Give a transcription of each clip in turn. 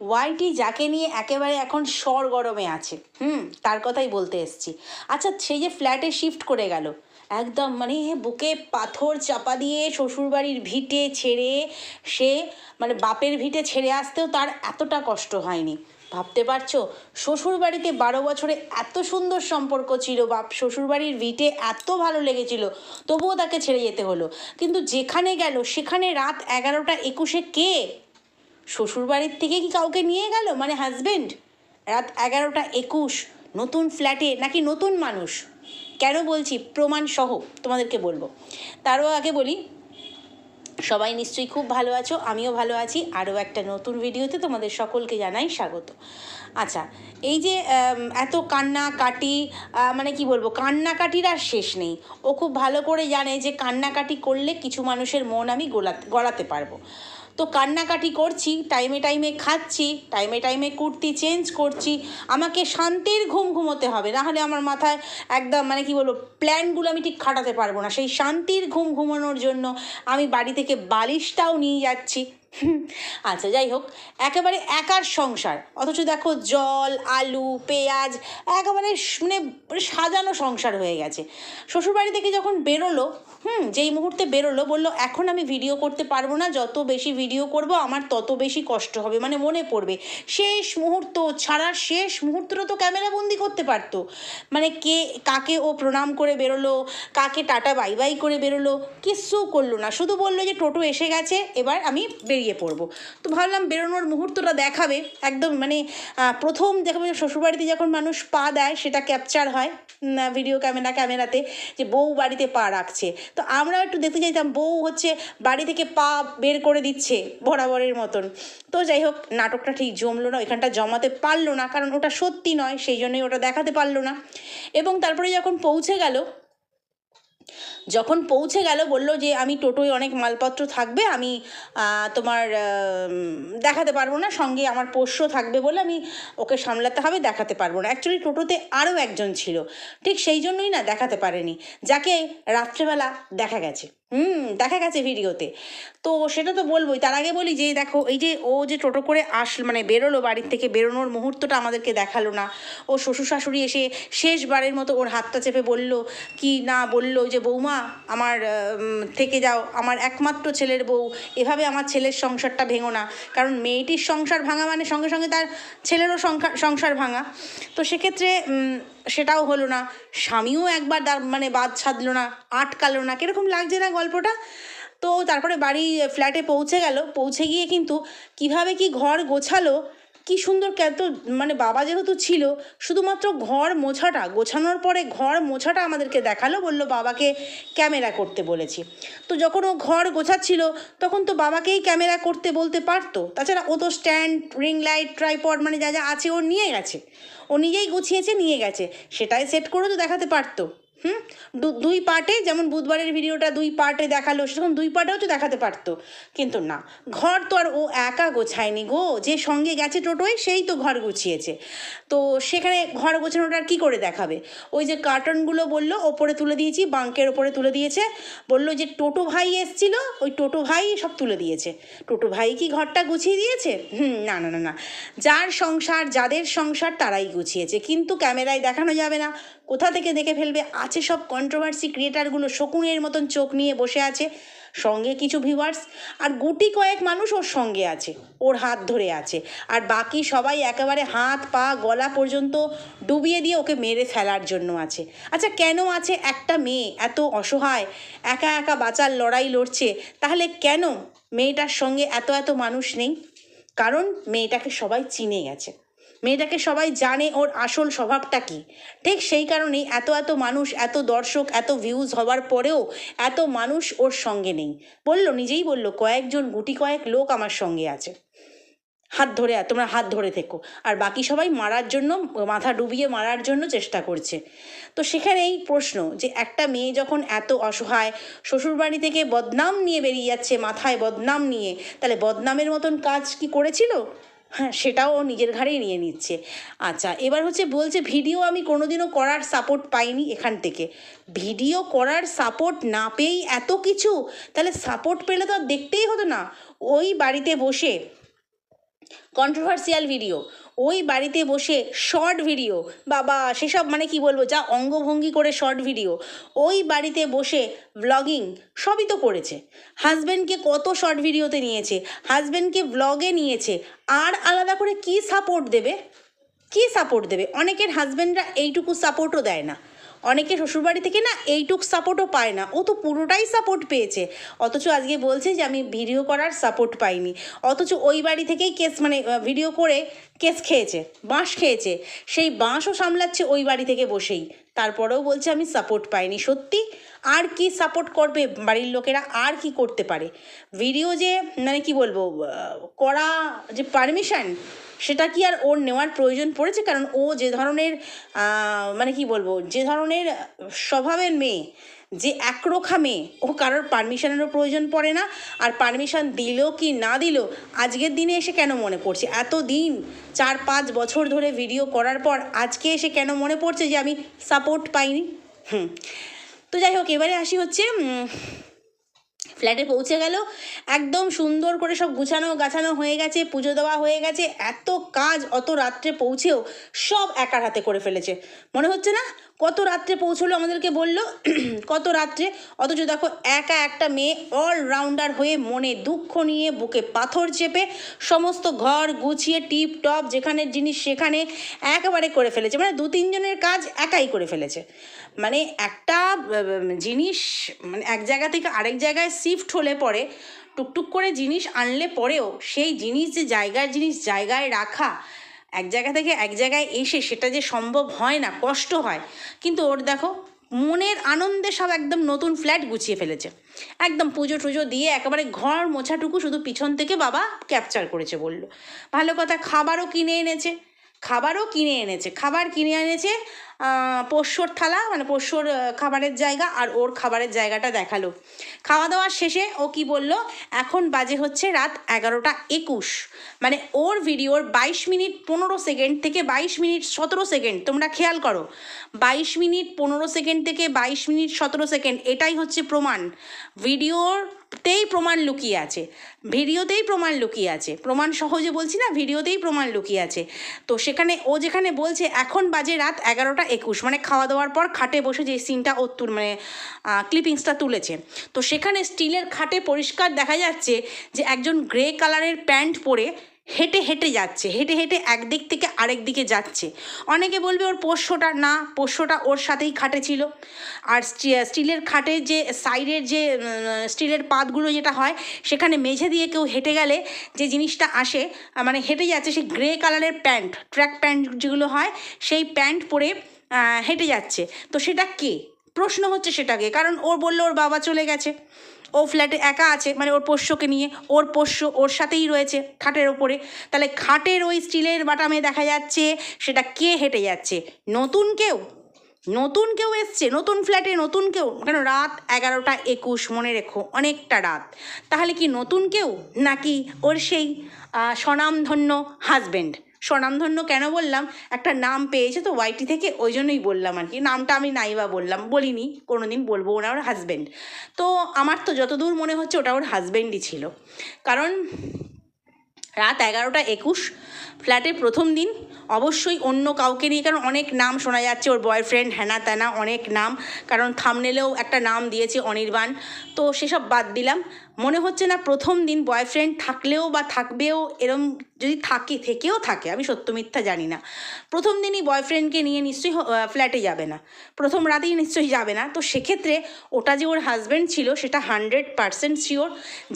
ওয়াইটি যাকে নিয়ে একেবারে এখন স্বর গরমে আছে, হুম, তার কথাই বলতে এসছি। আচ্ছা সেই যে ফ্ল্যাটে শিফট করে গেল, একদম মানে বুকে পাথর চাপা দিয়ে শ্বশুরবাড়ির ভিটে ছেড়ে সে মানে বাপের ভিটে ছেড়ে আসতেও তার এতটা কষ্ট হয়নি। ভাবতে পারছ? শ্বশুরবাড়িতে বারো বছরে এত সুন্দর সম্পর্ক ছিল বাপ, শ্বশুরবাড়ির ভিটে এত ভালো লেগেছিল, তবুও তাকে ছেড়ে যেতে হলো। কিন্তু যেখানে গেল, সেখানে রাত এগারোটা একুশে কে? শ্বশুরবাড়ির থেকে কি কাউকে নিয়ে গেল? মানে হাজবেন্ড রাত এগারোটা একুশ, নতুন ফ্ল্যাটে নাকি নতুন মানুষ? কেন বলছি? প্রমাণ সহ তোমাদেরকে বলব। তারও আগে বলি, সবাই নিশ্চয়ই খুব ভালো আছো, আমিও ভালো আছি। আরও একটা নতুন ভিডিওতে তোমাদের সকলকে জানাই স্বাগত। আচ্ছা এই যে এত কান্না কাটি মানে কি বলব, কান্নাকাটির আর শেষ নেই। ও খুব ভালো করে জানে যে কান্নাকাটি করলে কিছু মানুষের মন আমি গোলাতে, গড়াতে পারব। তো কান্নাকাটি করছি টাইমে টাইমে খাচ্ছি টাইমে টাইমে কুর্তি চেঞ্জ করছি। আমাকে শান্তির ঘুম ঘুমোতে হবে নাহলে আমার মাথায় একদম মানে কি বলব প্ল্যানগুলো আমি ঠিক খাটাতে পারব না। সেই শান্তির ঘুম ঘুমানোর জন্য আমি বাড়ি থেকে বালিশটাও নিয়ে যাচ্ছি। আচ্ছা যাই হোক, একেবারে একার সংসার। অথচ দেখো, জল, আলু, পেঁয়াজ, একেবারে মানে সাজানো সংসার হয়ে গেছে। শ্বশুরবাড়ি থেকে যখন বেরোলো, হুম, যেই মুহূর্তে বেরোলো, বলল, এখন আমি ভিডিও করতে পারব না, যত বেশি ভিডিও করব, আমার তত বেশি কষ্ট হবে। মানে মনে পড়বে, শেষ মুহূর্ত, ছাড়ার শেষ মুহূর্তটা তো ক্যামেরা বন্দি করতে পারতো। মানে কে, কাকে ও প্রণাম করে বেরোলো, কাকে টাটা বাই বাই করে বেরোলো কিচ্ছু করল না। শুধু বলল যে, টোটো এসে গেছে, এবার আমি বেরিয়ে পড়ব। তো ভাবলাম বেরোনোর মুহূর্তটা দেখাবে। একদম মানে প্রথম দেখাবে শ্বশুরবাড়িতে যখন মানুষ পা দেয়, সেটা ক্যাপচার হয় ভিডিও ক্যামেরা ক্যামেরাতে যে বউ বাড়িতে পা রাখছে। তো আমরাও একটু দেখতে চাইতাম, বউ হচ্ছে বাড়ি থেকে পা বের করে দিচ্ছে বরাবরের মতন। তো যাই হোক, নাটকটা ঠিক জমলো না, ওইখানটা জমাতে পারল না, কারণ ওটা সত্যি নয়, সেই জন্যই ওটা দেখাতে পারল না। এবং তারপরে যখন পৌঁছে গেল যখন পৌঁছে গেল, বলল যে, আমি টোটোয় অনেক মালপত্র থাকবে, আমি তোমার দেখাতে পারব না, সঙ্গে আমার পোষ্য থাকবে বলে আমি ওকে সামলাতে হবে, দেখাতে পারব না। অ্যাকচুয়ালি টোটোতে আরও একজন ছিল। ঠিক সেই জন্যই না, দেখাতে পারেনি। যাকে রাত্রেবেলা দেখা গেছে। হুম, দেখা গেছে ভিডিওতে। তো সেটা তো বলবোই। তার আগে বলি যে, দেখো, এই যে ও যে টোটো করে আস মানে বেরোলো বাড়ির থেকে, বেরোনোর মুহূর্তটা আমাদেরকে দেখাল না। ও শ্বশুর শাশুড়ি এসে শেষবারের মতো ওর হাতটা চেপে বলল, কি না বলল যে, বৌমা, আমার থেকে যাও। আমার একমাত্র ছেলের বউ। এভাবে আমার ছেলের সংসারটা ভেঙো না। কারণ মেয়েটির সংসার ভাঙা মানে সঙ্গে সঙ্গে তার ছেলেরও সংসার ভাঙা। তো সেক্ষেত্রে সেটাও হলো না। স্বামীও একবার মানে বাদ ছাদলো না, আটকালো না। কীরকম লাগছে না গল্পটা? তো তারপরে বাড়ি ফ্ল্যাটে পৌঁছে গেল। পৌঁছে গিয়ে কিন্তু কীভাবে কি ঘর গোছালো কি সুন্দর কত মানে বাবা যেহেতু ছিল, শুধুমাত্র ঘর মোছাটা, গোছানোর পরে ঘর মোছাটা আমাদেরকে দেখাল, বলল বাবাকে ক্যামেরা করতে বলেছি। তো যখন ও ঘর গোছাচ্ছিল, তখন তো বাবাকেই ক্যামেরা করতে বলতে পারতো। তাছাড়া ও তো স্ট্যান্ড, রিং লাইট, ট্রাইপড মানে যা যা আছে ও নিয়ে গেছে। ও নিজেই গুছিয়েছে, নিয়ে গেছে। সেটাই সেট করে তো দেখাতে পারতো। হুম? দুই পার্টে, যেমন বুধবারের ভিডিওটা দুই পার্টে দেখাল, সেরকম দুই পার্টেও তো দেখাতে পারতো। কিন্তু না, ঘর তো আর ও একা গোছায়নি গো। যে সঙ্গে গেছে টোটোয়, সেই তো ঘর গুছিয়েছে। তো সেখানে ঘর গোছানোটা আর কী করে দেখাবে? ওই যে কার্টনগুলো বলল, ওপরে তুলে দিয়েছি বাঙ্কের ওপরে তুলে দিয়েছে। বলল যে টোটো ভাই এসছিল, ওই টোটো ভাই সব তুলে দিয়েছে। টোটো ভাই কি ঘরটা গুছিয়ে দিয়েছে? হুম, না না না না। যার সংসার, যাদের সংসার, তারাই গুছিয়েছে। কিন্তু ক্যামেরায় দেখানো যাবে না। কোথা থেকে দেখে ফেলবে? আছে সব কন্ট্রোভার্সি ক্রিয়েটারগুলো শকুনের মতন চোখ নিয়ে বসে আছে। সঙ্গে কিছু ভিউয়ার্স আর গুটি কয়েক মানুষ ওর সঙ্গে আছে, ওর হাত ধরে আছে। আর বাকি সবাই একেবারে হাত, পা, গলা পর্যন্ত ডুবিয়ে দিয়ে ওকে মেরে ফেলার জন্য আছে। আচ্ছা কেন আছে একটা মেয়ে এত অসহায়, একা একা বাঁচার লড়াই লড়ছে, তাহলে কেন মেয়েটার সঙ্গে এত এত মানুষ নেই? কারণ মেয়েটাকে সবাই চিনে গেছে। মেয়েটাকে সবাই জানে ওর আসল স্বভাবটা কী। ঠিক সেই কারণেই এত এত মানুষ, এত দর্শক, এত ভিউজ হওয়ার পরেও এত মানুষ ওর সঙ্গে নেই। বলল, নিজেই বলল, কয়েকজন গুটি কয়েক লোক আমার সঙ্গে আছে। হাত ধরে, তোমরা হাত ধরে থেকো। আর বাকি সবাই মারার জন্য, মাথা ডুবিয়ে মারার জন্য চেষ্টা করছে। তো সেখানে এই প্রশ্ন যে, একটা মেয়ে যখন এত অসহায়, শ্বশুরবাড়ি থেকে বদনাম নিয়ে বেরিয়ে যাচ্ছে, মাথায় বদনাম নিয়ে, তাহলে বদনামের মতন কাজ কি করেছিল? হ্যাঁ সেটাও ও নিজের ঘাড়েই নিয়ে নিচ্ছে। আচ্ছা এবার হচ্ছে বলছে, ভিডিও আমি কোনোদিনও করার সাপোর্ট পাইনি এখান থেকে। ভিডিও করার সাপোর্ট না পেয়েই এত কিছু? তাহলে সাপোর্ট পেলে তো আর দেখতেই হতো না। ওই বাড়িতে বসে কন্ট্রোভার্সিয়াল ভিডিও ওই বাড়িতে বসে শর্ট ভিডিও বাবা, সেসব মানে কি বলব? যা অঙ্গভঙ্গি করে শর্ট ভিডিও ওই বাড়িতে বসে ব্লগিং সবই তো করেছে। হাজব্যান্ডকে কত শর্ট ভিডিওতে নিয়েছে? হাজব্যান্ডকে ব্লগে নিয়েছে। আর আলাদা করে কি সাপোর্ট দেবে? কি সাপোর্ট দেবে? অনেকের হাজব্যান্ডরা এইটুকু সাপোর্টও দেয় না। অনেকে শ্বশুরবাড়ি থেকে না এইটুক সাপোর্টও পায় না। ও তো পুরোটাই সাপোর্ট পেয়েছে। অথচ আজকে বলছে যে, আমি ভিডিও করার সাপোর্ট পাইনি। অথচ ওই বাড়ি থেকেই কেস মানে ভিডিও করে কেস খেয়েছে, বাঁশ খেয়েছে। সেই বাঁশও সামলাচ্ছে ওই বাড়ি থেকে বসেই। তারপরেও বলছে, আমি সাপোর্ট পাইনি। সত্যি? আর কি সাপোর্ট করবে বাড়ির লোকেরা? আর কি করতে পারে? ভিডিও যে মানে কি বলব করা যে পারমিশন সেটা কি আর ওর নেওয়ার প্রয়োজন পড়েছে? কারণ ও যে ধরনের মানে কি বলব, যে ধরনের স্বভাবের মেয়ে, যে একরোখা মেয়ে, ও কারোর পারমিশনেরও প্রয়োজন পড়ে না। আর পারমিশন দিল কি না দিল, আজকের দিনে এসে কেন মনে পড়ছে? এত দিন চার পাঁচ বছর ধরে ভিডিও করার পর আজকে এসে কেন মনে পড়ছে যে আমি সাপোর্ট পাইনি? হুম। তো যাই হোক, এবারে আসি হচ্ছে ফ্ল্যাটে পৌঁছে গেল। একদম সুন্দর করে সব গুছানো গাছানো হয়ে গেছে, পুজো দেওয়া হয়ে গেছে। এত কাজ অত রাত্রে পৌঁছেও সব একার হাতে করে ফেলেছে। মনে হচ্ছে না? কত রাত্রে পৌঁছলো আমাদেরকে বলল? কত রাত্রে? অথচ দেখো, একা একটা মেয়ে অলরাউন্ডার হয়ে মনে দুঃখ নিয়ে বুকে পাথর চেপে সমস্ত ঘর গুছিয়ে টিপ টপ যেখানের জিনিস সেখানে একেবারে করে ফেলেছে। মানে দু তিনজনের কাজ একাই করে ফেলেছে। মানে একটা জিনিস মানে এক জায়গা থেকে আরেক জায়গায় শিফট হলে পরে, টুকটুক করে জিনিস আনলে পরেও সেই জিনিস যে জায়গার জিনিস জায়গায় রাখা, এক জায়গা থেকে এক জায়গায় এসে সেটা যে সম্ভব হয় না, কষ্ট হয়, কিন্তু ওর দেখো, মনের আনন্দে সব একদম নতুন ফ্ল্যাট গুছিয়ে ফেলেছে। একদম পুজো টুজো দিয়ে একেবারে ঘর মোছাটুকু শুধু পিছন থেকে বাবা ক্যাপচার করেছে বলল। ভালো কথা, খাবারও কিনে এনেছে, খাবারও কিনে এনেছে, খাবার কিনে এনেছে পোষ্যর থালা মানে পোষ্যর খাবারের জায়গা আর ওর খাবারের জায়গাটা দেখাল। খাওয়া দাওয়ার শেষে ও কি বলল, এখন বাজে হচ্ছে রাত এগারোটা একুশ। মানে ওর ভিডিওর বাইশ মিনিট পনেরো সেকেন্ড থেকে বাইশ মিনিট সতেরো সেকেন্ড, তোমরা খেয়াল করো। বাইশ মিনিট পনেরো সেকেন্ড থেকে বাইশ মিনিট সতেরো সেকেন্ড, এটাই হচ্ছে প্রমাণ। ভিডিওতেই প্রমাণ লুকিয়ে আছে। ভিডিওতেই প্রমাণ লুকিয়ে আছে। প্রমাণ সহজে বলছি না, ভিডিওতেই প্রমাণ লুকিয়ে আছে। তো সেখানে ও যেখানে বলছে, এখন বাজে রাত এগারোটা একুশ মানে খাওয়া দাওয়ার পর খাটে বসে যে সিনটা ও মানে ক্লিপিংসটা তুলেছে। তো সেখানে স্টিলের খাটে পরিষ্কার দেখা যাচ্ছে যে একজন গ্রে কালারের প্যান্ট পরে হেঁটে হেঁটে যাচ্ছে, হেঁটে হেঁটে একদিক থেকে আরেক দিকে যাচ্ছে। অনেকে বলবে ওর পোষ্যটা, না, পোষ্যটা ওর সাথেই খাটে ছিল। আর স্টিলের খাটে যে সাইডের যে স্টিলের পাতগুলো যেটা হয়, সেখানে মেঝে দিয়ে কেউ হেঁটে গেলে যে জিনিসটা আসে মানে হেঁটে যাচ্ছে সেই গ্রে কালারের প্যান্ট ট্র্যাক প্যান্ট যেগুলো হয়, সেই প্যান্ট পরে হেঁটে যাচ্ছে। তো সেটা কে? প্রশ্ন হচ্ছে সেটাকে কারণ ওর বলল ওর বাবা চলে গেছে। ও ফ্ল্যাটে একা আছে মানে ওর পোষ্যকে নিয়ে। ওর পোষ্য ওর সাথেই রয়েছে খাটের ওপরে। তাহলে খাটের ওই স্টিলের বাটামে দেখা যাচ্ছে, সেটা কে হেঁটে যাচ্ছে? নতুন কেউ? নতুন কেউ এসছে? নতুন ফ্ল্যাটে নতুন কেউ? কেন রাত এগারোটা একুশ, মনে রেখো, অনেকটা রাত। তাহলে কি নতুন কেউ? নাকি ওর সেই স্বনামধন্য হাজবেন্ড স্বনামধন্য কেন বললাম? একটা নাম পেয়েছে তো ওয়াইটি থেকে, ওই জন্যই বললাম আর কি। নামটা আমি নাইবা বললাম, বলিনি কোনো দিন বলব ওরা ওর হাজবেন্ড তো আমার তো যতদূর মনে হচ্ছে ওটা ওর হাজবেন্ডই ছিল। কারণ রাত এগারোটা একুশ, ফ্ল্যাটের প্রথম দিন, অবশ্যই অন্য কাউকে নিয়ে, কারণ অনেক নাম শোনা যাচ্ছে ওর বয়ফ্রেন্ড হ্যানা ত্যানা, অনেক নাম। কারণ থামনেলেও একটা নাম দিয়েছে অনির্বাণ। তো সেসব বাদ দিলাম। মনে হচ্ছে না প্রথম দিন বয়ফ্রেন্ড থাকলেও বা থাকবেও এরম যদি থাকে, থেকেও থাকে, আমি সত্য মিথ্যা জানি না। প্রথম দিনই বয়ফ্রেন্ডকে নিয়ে নিশ্চয়ই ফ্ল্যাটে যাবে না। প্রথম রাতেই নিশ্চয়ই যাবে না। তো সেক্ষেত্রে ওটা যে ওর হাজব্যান্ড ছিল সেটা হান্ড্রেড পারসেন্ট শিওর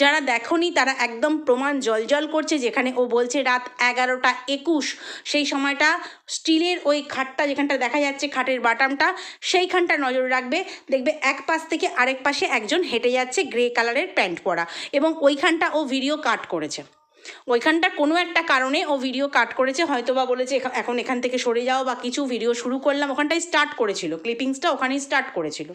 যারা দেখনি তারা একদম প্রমাণ জলজল করছে যেখানে ও বলছে রাত এগারোটা একুশ। সেই সময়টা স্টিলের ওই খাটটা যেখানটা দেখা যাচ্ছে খাটের বাটামটা, সেইখানটা নজর রাখবে। দেখবে এক পাশ থেকে আরেক পাশে একজন হেঁটে যাচ্ছে গ্রে কালারের প্যান্ট পরা। এবং ওইখানটা ও ভিডিও কাট করেছে। ওইখানটা কোনো একটা কারণে ও ভিডিও কাট করেছে হয়তো বা বলেছে এখন এখান থেকে সরে যাও বা কিছু ভিডিও শুরু করলাম, ওখানটায় স্টার্ট করেছিল ক্লিপিংসটা ওখানেই স্টার্ট করেছিল।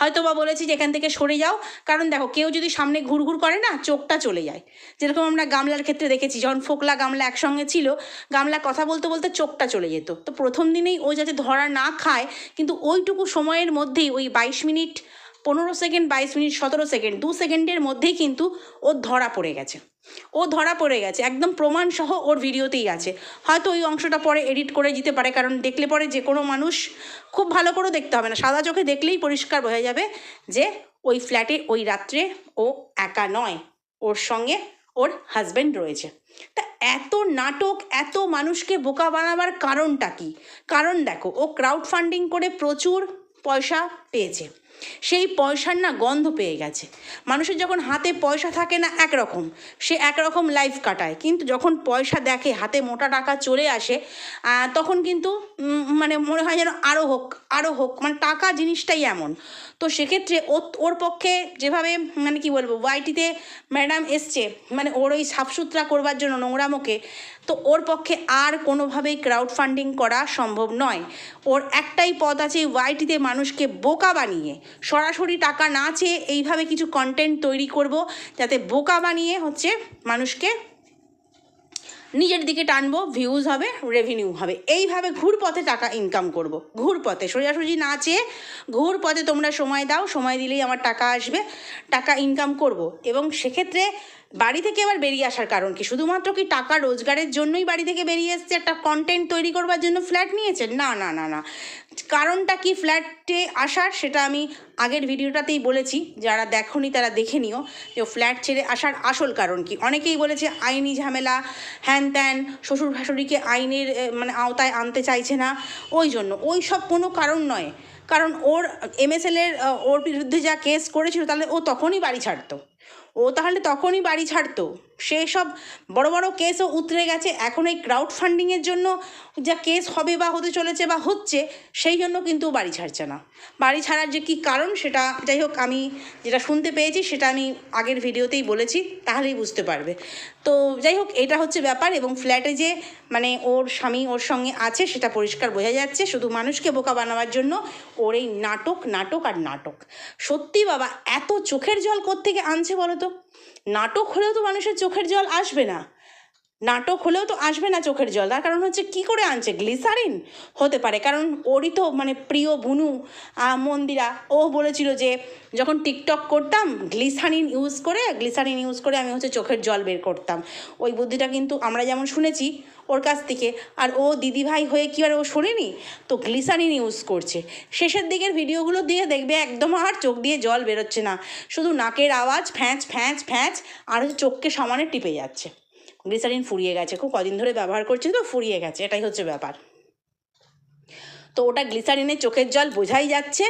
হয়তো বা বলেছি যে এখান থেকে সরে যাও, কারণ দেখো কেউ যদি সামনে ঘুরঘুর করে না, চোখটা চলে যায়। যেরকম আমরা গামলার ক্ষেত্রে দেখেছি, যখন ফোকলা গামলা একসঙ্গে ছিল, গামলা কথা বলতে বলতে চোখটা চলে যেত। তো প্রথম দিনেই ও যাতে ধরা না খায়, কিন্তু ওইটুকু সময়ের মধ্যেই ওই বাইশ মিনিট পনেরো সেকেন্ড, বাইশ মিনিট, সতেরো সেকেন্ড, দু সেকেন্ডের মধ্যেই কিন্তু ও ধরা পড়ে গেছে। ও ধরা পড়ে গেছে, একদম প্রমাণ সহ ওর ভিডিওতেই আছে। হয়তো ওই অংশটা পরে এডিট করে দিতে পারে, কারণ দেখলে পরে যে কোনো মানুষ খুব ভালো করেও দেখতে হবে না। সাদা চোখে দেখলেই পরিষ্কার বোঝা যাবে যে ওই ফ্ল্যাটে, ওই রাত্রে ও একা নয়, ওর সঙ্গে ওর হাজব্যান্ড রয়েছে। তা এত নাটক, এত মানুষকে বোকা বানাবার কারণটা কি? কারণ দেখো, ও ক্রাউড ফান্ডিং করে প্রচুর পয়সা পেয়েছে। সেই পয়সার না গন্ধ পেয়ে গেছে। মানুষের যখন হাতে পয়সা থাকে না একরকম, সে একরকম লাইফ কাটায়। কিন্তু যখন পয়সা দেখে, হাতে মোটা টাকা চলে আসে তখন কিন্তু মানে মনে হয় যেন আরও হোক আরও হোক মানে টাকা জিনিসটাই এমন। তো সেক্ষেত্রে ওর পক্ষে যেভাবে মানে কি বলব ওয়াইটিতে ম্যাডাম এসছে মানে ওর ওই সাফসুতরা করবার জন্য নোংরামোকে তো ওর পক্ষে আর কোনোভাবেই ক্রাউড ফান্ডিং করা সম্ভব নয়। ওর একটাই পথ আছে ওয়াইটিতে মানুষকে বোকা বানিয়ে, সরাসরি টাকা না চেয়ে এইভাবে কিছু কন্টেন্ট তৈরি করব, যাতে বোকা বানিয়ে হচ্ছে মানুষকে নিজের দিকে টানবো ভিউজ হবে রেভিনিউ হবে। এইভাবে ঘুর পথে টাকা ইনকাম করব। ঘুর পথে সোজাসুজি না চেয়ে ঘুর পথে তোমরা সময় দাও, সময় দিলেই আমার টাকা আসবে, টাকা ইনকাম করব। এবং সেক্ষেত্রে বাড়ি থেকে এবার বেরিয়ে আসার কারণ কি? শুধুমাত্র কি টাকা রোজগারের জন্যই বাড়ি থেকে বেরিয়ে এসছে, একটা কন্টেন্ট তৈরি করবার জন্য ফ্ল্যাট নিয়েছেন না না না না। কারণটা কি ফ্ল্যাটে আসার? সেটা আমি আগের ভিডিওটাতেই বলেছি। যারা দেখনি তারা দেখে নিও যে ফ্ল্যাট ছেড়ে আসার আসল কারণ কি। অনেকেই বলেছে আইনি ঝামেলা হ্যান ত্যান শ্বশুর শাশুড়িকে আইনের মানে আওতায় আনতে চাইছে না। ওই জন্য, ওই সব কোনো কারণ নয়। কারণ ওর এমএসএলের ওর বিরুদ্ধে যা কেস করেছিল তাহলে ও তখনই বাড়ি ছাড়তো। ও তাহলে তখনই বাড়ি ছাড়তো। সে সব বড় বড় কেসও উতরে গেছে। এখন এই ক্রাউড ফান্ডিংয়ের জন্য যা কেস হবে বা হতে চলেছে বা হচ্ছে, সেই জন্য কিন্তু বাড়ি ছাড়ছে না। বাড়ি ছাড়ার যে কী কারণ সেটা, যাই হোক আমি যেটা শুনতে পেয়েছি, সেটা আমি আগের ভিডিওতেই বলেছি, তাহলেই বুঝতে পারবে। তো যাই হোক, এটা হচ্ছে ব্যাপার এবং ফ্ল্যাটে যে মানে ওর স্বামী ওর সঙ্গে আছে, সেটা পরিষ্কার বোঝা যাচ্ছে। শুধু মানুষকে বোকা বানাবার জন্য ওর এই নাটক নাটক আর নাটক। সত্যি বাবা, এত চোখের জল কোত্থেকে আনছে বলো তো নাটক হলেও তো মানুষের চোখের জল আসবে না। নাটক হলেও তো আসবে না চোখের জল। তার কারণ হচ্ছে কি করে আনছে? গ্লিসারিন? হতে পারে। কারণ ওরই তো মানে প্রিয় বুনু মন্দিরা। ও বলেছিল যে, যখন টিকটক করতাম, গ্লিসারিন ইউজ করে, গ্লিসারিন ইউজ করে আমি হচ্ছে চোখের জল বের করতাম। ওই বুদ্ধিটা কিন্তু আমরা যেমন শুনেছি ওর কাছ থেকে। আর ও দিদিভাই হয়ে কি আর ও শোনেনি? তো গ্লিসারিন ইউজ করছে। শেষের দিকের ভিডিওগুলো দিয়ে দেখবে একদম আর চোখ দিয়ে জল বেরোচ্ছে না। শুধু নাকের আওয়াজ, ফ্যাঁচ ফ্যাঁচ ফ্যাঁচ, আর হচ্ছে চোখকে সমানে টিপে যাচ্ছে। গ্লিসারিন ফুরিয়ে গেছে। খুব কদিন ধরে ব্যবহার করছে তো ফুরিয়ে গেছে, এটাই হচ্ছে ব্যাপার। তো ওটা গ্লিসারিনের চোখের জল বোঝাই যাচ্ছে,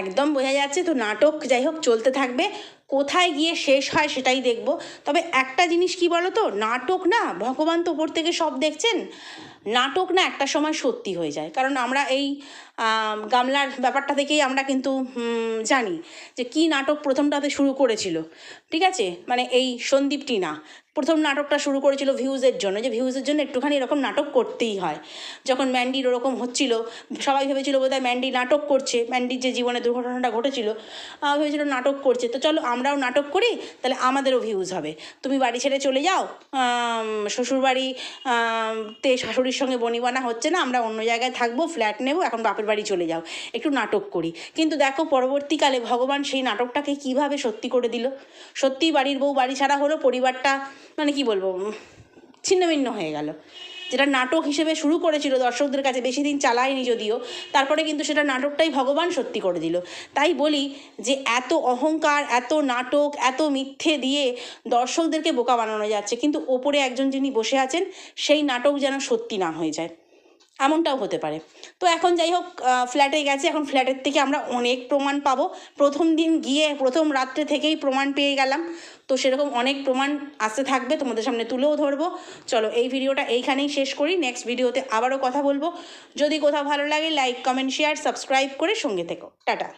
একদম বোঝা যাচ্ছে। তো নাটক যাই হোক চলতে থাকবে, কোথায় গিয়ে শেষ হয় সেটাই দেখব। তবে একটা জিনিস কি বলো তো নাটক না ভগবান তো ওপর থেকে সব দেখছেন নাটক না একটা সময় সত্যি হয়ে যায়। কারণ আমরা এই গামলার ব্যাপারটা থেকেই আমরা কিন্তু জানি যে কি নাটক প্রথমটাতে শুরু করেছিল। ঠিক আছে? মানে এই সন্দীপ টিনা প্রথম নাটকটা শুরু করেছিল ভিউজের জন্য। যে ভিউজের জন্য একটুখানি এরকম নাটক করতেই হয়। যখন ম্যান্ডির ওরকম হচ্ছিল, সবাই ভেবেছিল বোধহয় ম্যান্ডি নাটক করছে। ম্যান্ডির যে জীবনে দুর্ঘটনাটা ঘটেছিল ভেবেছিল নাটক করছে। তো চলো আমরাও নাটক করি, তাহলে আমাদেরও ভিউজ হবে। তুমি বাড়ি ছেড়ে চলে যাও শ্বশুরবাড়ি তে শাশুড়ির সঙ্গে বনিবানা হচ্ছে না, আমরা অন্য জায়গায় থাকব ফ্ল্যাট নেব, এখন বাপের বাড়ি চলে যাও। একটু নাটক করি। কিন্তু দেখো পরবর্তীকালে ভগবান সেই নাটকটাকে কীভাবে সত্যি করে দিল? সত্যিই বাড়ির বউ বাড়ি ছাড়া হলো, পরিবারটা মানে কি বলব ছিন্নভিন্ন হয়ে গেল। যেটা নাটক হিসেবে শুরু করেছিল, দর্শকদের কাছে বেশি দিন চালায়নি যদিও, তারপরে কিন্তু সেটা নাটকটাই ভগবান সত্যি করে দিল। তাই বলি যে এত অহংকার, এত নাটক, এত মিথ্যে দিয়ে দর্শকদেরকে বোকা বানানো যাচ্ছে, কিন্তু ওপরে একজন যিনি বসে আছেন, সেই নাটক যেন সত্যি না হয়ে যায়। এমনটাও হতে পারে। তো এখন যাই হোক ফ্ল্যাটে গেছে। এখন ফ্ল্যাটের থেকে আমরা অনেক প্রমাণ পাবো। প্রথম দিন গিয়ে, প্রথম রাত্রে থেকেই প্রমাণ পেয়ে গেলাম। তো সেরকম অনেক প্রমাণ আসতে থাকবে। তোমাদের সামনে তুলেও ধরবো। চলো, এই ভিডিওটা এইখানেই শেষ করি। নেক্সট ভিডিওতে আবারও কথা বলব। যদি কোথাও ভালো লাগে লাইক কমেন্ট শেয়ার সাবস্ক্রাইব করে সঙ্গে থেকো। টাটা!